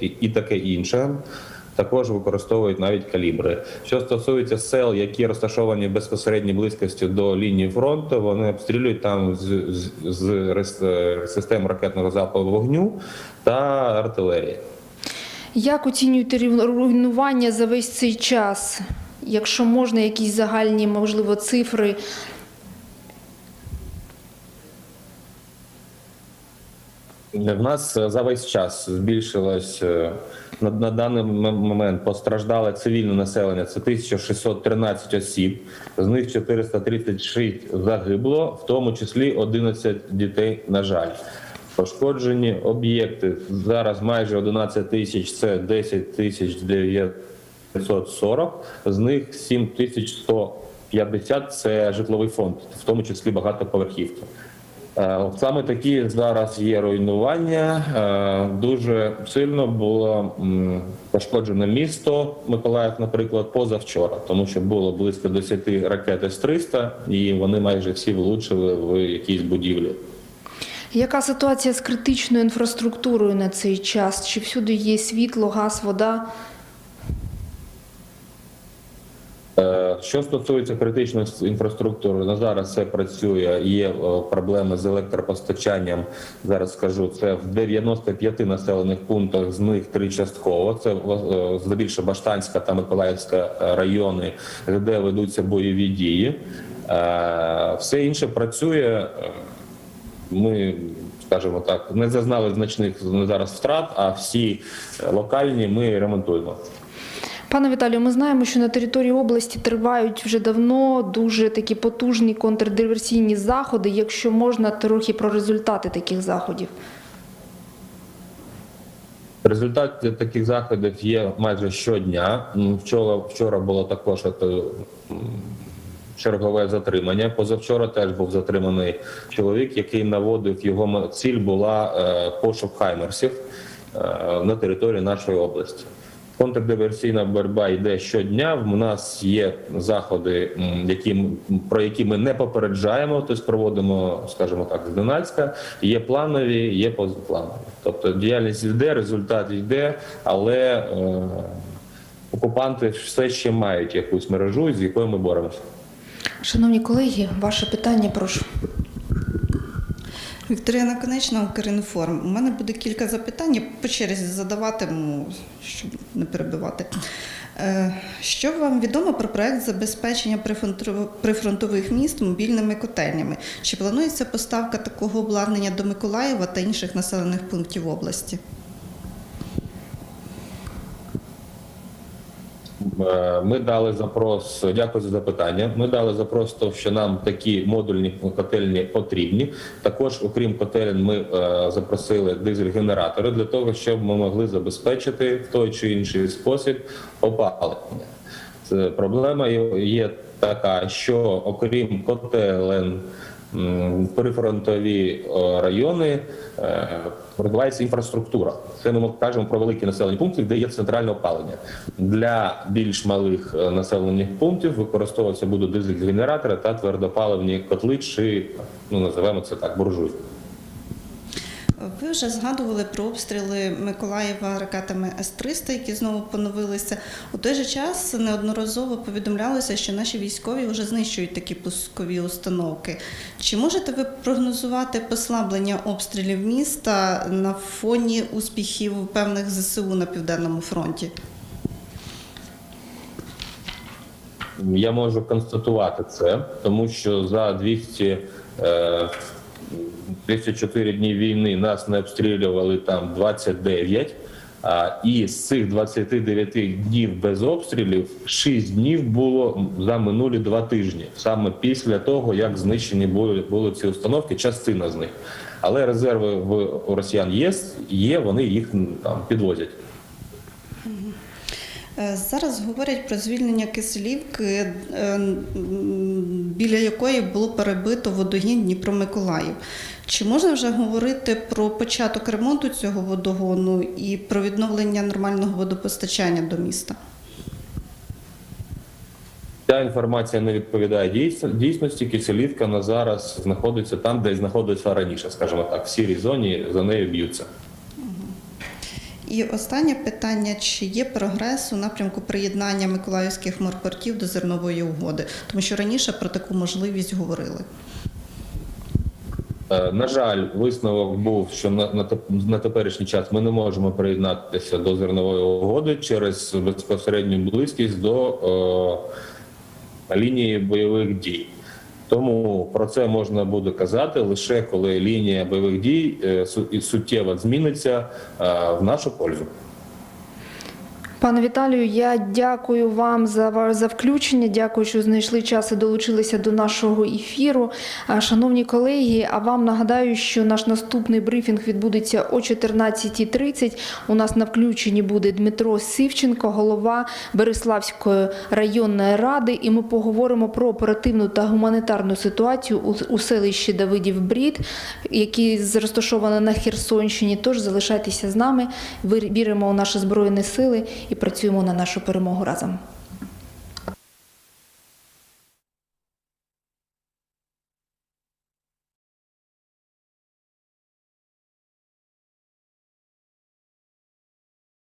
і, таке інше. Також використовують навіть калібри. Що стосується сел, які розташовані в безпосередній близькості до лінії фронту, вони обстрілюють там з, з, з е, систем ракетного залпового вогню та артилерії. Як оцінюєте руйнування за весь цей час? Якщо можна, якісь загальні, можливо, цифри. В нас е, за весь час збільшилось е, на, на даний момент постраждале цивільне населення. Це 1613 осіб, з них 436 загибло, в тому числі 11 дітей. На жаль, пошкоджені об'єкти зараз майже 11 тисяч. Це 10 тисяч 940, з них 7150 – це житловий фонд, в тому числі багатоповерхівки. Е, Саме такі зараз є руйнування. Е, Дуже сильно було м, пошкоджено місто Миколаїв, наприклад, позавчора, тому що було близько 10 ракет С-300, і вони майже всі влучили в якісь будівлі. Яка ситуація з критичною інфраструктурою на цей час? Чи всюди є світло, газ, вода? Е, Що стосується критичної інфраструктури, на зараз це працює. Є е, проблеми з електропостачанням. Зараз скажу це в 95 населених пунктах. З них три частково. Це е, здебільшого Баштанська та Миколаївська е, райони, де ведуться бойові дії. Е, Все інше працює. Е, Ми скажімо так, не зазнали значних зараз втрат, а всі е, локальні ми ремонтуємо. Пане Віталію, ми знаємо, що на території області тривають вже давно дуже такі потужні контрдиверсійні заходи. Якщо можна, трохи про результати таких заходів. Результат таких заходів є майже щодня. Вчора, вчора було також е, чергове затримання. Позавчора теж був затриманий чоловік, який наводив його ціль була е, пошук хаймерсів е, на території нашої області. Контрдиверсійна боротьба йде щодня. У нас є заходи, які про які ми не попереджаємо, тобто проводимо, скажімо так, зненацька. Є планові, є позапланові. Тобто діяльність йде, результат йде, але е, окупанти все ще мають якусь мережу, з якою ми боремося. Шановні колеги, ваше питання, прошу. Вікторія Конечна, Укрінформ. У мене буде кілька запитань, я по черзі задаватиму, щоб не перебивати. Е, Що вам відомо про проект забезпечення прифронтових міст мобільними котельнями? Чи планується поставка такого обладнання до Миколаєва та інших населених пунктів області? Ми дали запрос. Дякую за запитання. Ми дали запрос, то, що нам такі модульні котельні потрібні. Також, окрім котелень, ми е, запросили дизель-генератори для того, щоб ми могли забезпечити в той чи інший спосіб опалення. Проблема є- така, що окрім котелень. Прифронтові е, райони е, розвивається інфраструктура. Це ми кажемо про великі населені пункти, де є центральне опалення. Для більш малих е, населених пунктів використовуватися будуть дизель-генератори та твердопаливні котли, чи ну називаємо це так буржуй. Ви вже згадували про обстріли Миколаєва ракетами С-300, які знову поновилися. У той же час неодноразово повідомлялося, що наші військові вже знищують такі пускові установки. Чи можете ви прогнозувати послаблення обстрілів міста на фоні успіхів певних ЗСУ на південному фронті? Я можу констатувати це, тому що за 200, е, 204 дні війни нас не обстрілювали там 29, а, і з цих 29 днів без обстрілів 6 днів було за минулі два тижні, саме після того, як знищені були, були ці установки, частина з них. Але резерви в росіян є, є вони їх там підвозять. Е, Зараз говорять про звільнення Киселівки, е, біля якої було перебито водогін Дніпро-Миколаїв. Чи можна вже говорити про початок ремонту цього водогону і про відновлення нормального водопостачання до міста? Ця інформація не відповідає дійсності. Киселівка на зараз знаходиться там, де знаходиться раніше, скажімо так, в сірій зоні за нею б'ються. І останнє питання: чи є прогрес у напрямку приєднання миколаївських морпортів до зернової угоди? Тому що раніше про таку можливість говорили. Е, На жаль, висновок був, що на, на, на теперішній час ми не можемо приєднатися до зернової угоди через безпосередню близькість до е, лінії бойових дій. Тому про це можна буде казати лише коли лінія бойових дій е, суттєво зміниться е, в нашу пользу. Пане Віталію, я дякую вам за за включення. Дякую, що знайшли час і долучилися до нашого ефіру. Шановні колеги, а вам нагадаю, що наш наступний брифінг відбудеться о 14.30. У нас на включенні буде Дмитро Сивченко, голова Береславської районної ради, і ми поговоримо про оперативну та гуманітарну ситуацію у, селищі Давидів Брід, які розташоване на Херсонщині. Тож залишайтеся з нами. Віримо у наші збройні сили і працюємо на нашу перемогу разом.